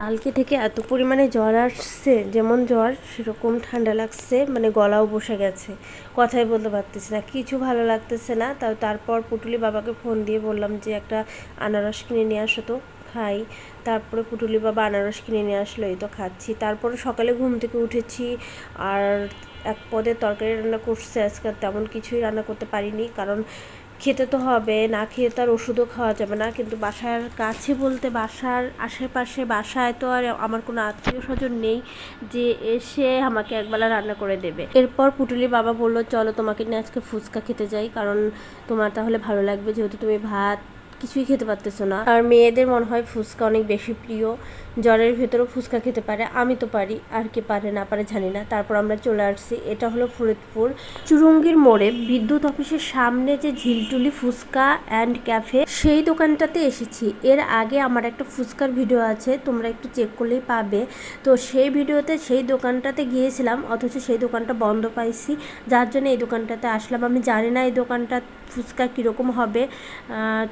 কালকে থেকে এত পরিমাণে জ্বর আসছে, যেমন জ্বর সেরকম ঠান্ডা লাগছে মানে গলাও বসে গেছে। কথাই বলতে পারতেছি না, কিছু ভালো লাগতেছে না। তাও তারপর পুটুলি বাবাকে ফোন দিয়ে বললাম যে, একটা আনারস কিনে নিয়ে আসো তো, খাই। তারপরে পুটুলি বাবা আনারস কিনে নিয়ে আসলো, এই তো খাচ্ছি। তারপরে সকালে ঘুম থেকে উঠেছি, আর এক পদের তরকারি রান্না করছে, আজকে আর তেমন কিছুই রান্না করতে পারিনি, কারণ খেতে তো হবে, না খেয়ে তো আর ওষুধও খাওয়া যাবে না। কিন্তু বাসার কাছে বলতে বাসার আশেপাশে বাসায় তো আর আমার কোনো আত্মীয় স্বজন নেই যে এসে আমাকে একবেলা রান্না করে দেবে। এরপর পুটুলি বাবা বলল, চলো তোমাকে নিয়ে আজকে ফুচকা খেতে যাই, কারণ তোমার তাহলে ভালো লাগবে যেহেতু তুমি ভাত কিছুই খেতে পারতেছো না। আর মেয়েদের মনে হয় ফুচকা অনেক বেশি প্রিয়। জ্বরের ভেতরেও ফুচকা খেতে পারে। আমি তো পারি, আর কে পারে না পারে জানি না। তারপর আমরা চলে আসছি। এটা হলো ফরিদপুর। চুরঙ্গির মোড়ে বিদ্যুৎ অফিসের সামনে যে ঝিলটুলি ফুচকা অ্যান্ড ক্যাফে, সেই দোকানটাতে এসেছি। এর আগে আমার একটা ফুচকার ভিডিও আছে, তোমরা একটু চেক করলেই পাবে। তো সেই ভিডিওতে সেই দোকানটাতে গিয়েছিলাম, অথচ সেই দোকানটা বন্ধ পাইছি। যার জন্য এই দোকানটাতে আসলাম। আমি জানি না এই দোকানটা ফুচকা কীরকম হবে।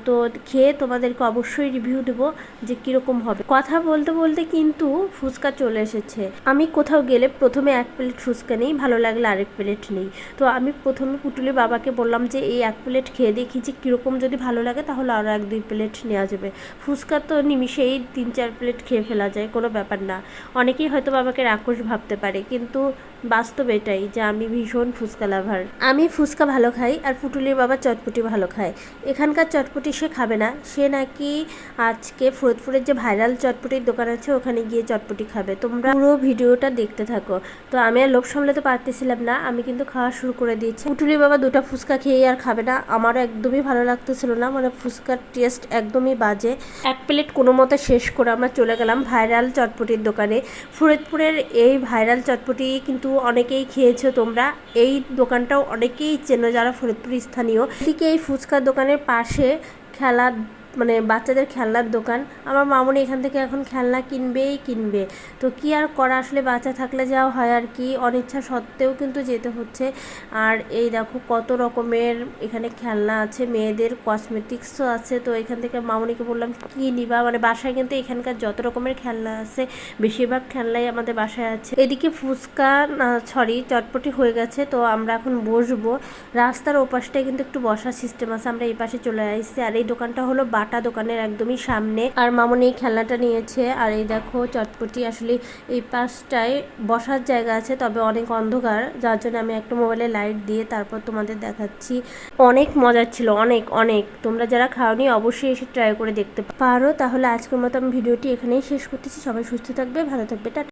তো খেয়ে তোমাদেরকে অবশ্যই রিভিউ দেবো যে কীরকম হবে। কথা বলতে বলতে কিন্তু ফুচকা চলে এসেছে। আমি কোথাও গেলে প্রথমে এক প্লেট ফুচকা নেই, ভালো লাগলে আরেক প্লেট নেই। তো আমি প্রথমে পুটুলি বাবাকে বললাম যে, এই এক প্লেট খেয়ে দেখি যে কীরকম যদি ভালো লাগে তাহলে আরও এক দুই প্লেট নেওয়া যাবে। ফুচকা তো নিমিষেই তিন চার প্লেট খেয়ে ফেলা যায়, কোনো ব্যাপার না। অনেকেই হয়তো বাবাকে রাক্ষস ভাবতে পারে, কিন্তু বাস্তব এটাই যে আমি ভীষণ ফুচকা লাভার আমি ফুচকা ভালো খাই আর পুটুলির বাবা চটপটি ভালো খায়। এখানকার চটপটি সে খাবে না। সে নাকি আজকে ফরিদপুরের যে ভাইরাল চটপটির দোকান আছে, ওখানে গিয়ে চটপটি খাবে। তোমরা পুরো ভিডিওটা দেখতে থাকো। তো আমি আর লোভ সামলাতে পারতেছিলাম না। আমি কিন্তু খাওয়া শুরু করে দিয়েছি। পুটুলির বাবা দুটো ফুচকা খেয়ে আর খাবে না। আমারও একদমই ভালো লাগতেছিল না। মানে ফুচকার টেস্ট একদমই বাজে। এক প্লেট কোনো মতে শেষ করে আমরা চলে গেলাম ভাইরাল চটপটির দোকানে। ফরিদপুরের এই ভাইরাল চটপটি কিন্তু অনেকেই খেয়েছো তোমরা। এই দোকানটাও অনেকেই চেনো যারা ফরিদপুর স্থানীয়। এদিকে এই ফুচকার দোকানের পাশে খেলার মানে বাচ্চাদের খেলনার দোকান। আমার মামনি এখান থেকে এখন খেলনা কিনবেই কিনবে। তো কি আর করা? আসলে বাচ্চা থাকলে যাওয়া হয় আর কি, অনিচ্ছা সত্ত্বেও কিন্তু যেতে হচ্ছে। আর এই দেখো কত রকমের এখানে খেলনা আছে, মেয়েদের কসমেটিক্সও আছে। তো এখান থেকে মামনিকে বললাম, কি নিবা? মানে বাসায় কিন্তু এখানকার যত রকমের খেলনা আছে, বেশিরভাগ খেলনাই আমাদের বাসায় আছে। এদিকে ফুচকা সরি চটপটি হয়ে গেছে। তো আমরা এখন বসবো। রাস্তার ওপাশটায় কিন্তু একটু বসার সিস্টেম আছে। আমরা এই পাশে চলে আসছি। আর এই দোকানটা হলো বাটা দোকানের একদমই সামনে। আর মামনি এই খেলনাটা নিয়েছে। আর এই দেখো, চটপটি আসলে এই পাশটায় বসার জায়গা আছে, তবে অনেক অন্ধকার। যার জন্য আমি একটা মোবাইলে লাইট দিয়ে তারপর তোমাদের দেখাচ্ছি। অনেক মজার ছিল, অনেক অনেক। তোমরা যারা খাওনি, অবশ্যই এসে ট্রাই করে দেখতে পারো। তাহলে আজকের মতো আমি ভিডিওটি এখানেই শেষ করতেছি। সবাই সুস্থ থাকবে, ভালো থাকবে, টাটা।